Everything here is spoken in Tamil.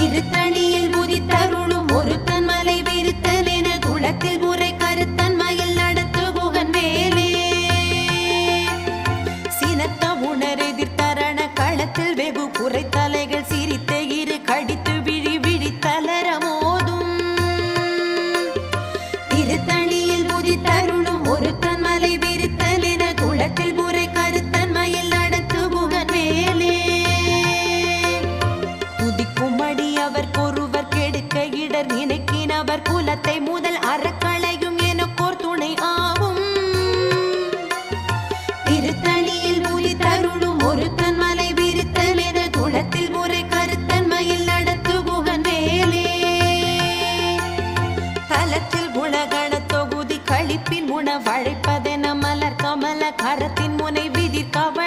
திருத்தணியில் உதித்தருளும் ஒருத்தன் மலை விருத்தன் என குளத்தில் முறை கருத்தன் மயில் நடத்துகுகன் வேலே சினத்த உணர் எதிர்த்தரண களத்தில் வெகு குறை தலைகள் சிரித்த இரு கடித்து விழி விழி தளர மோதும். திருத்தணியில் உதித்தருளும் ஒருத்தன் காலத்தில் குணகண தொகுதி கழிப்பின் உணவழைப்பதென மலர் கமல கரத்தின் முனை விதிர்கவ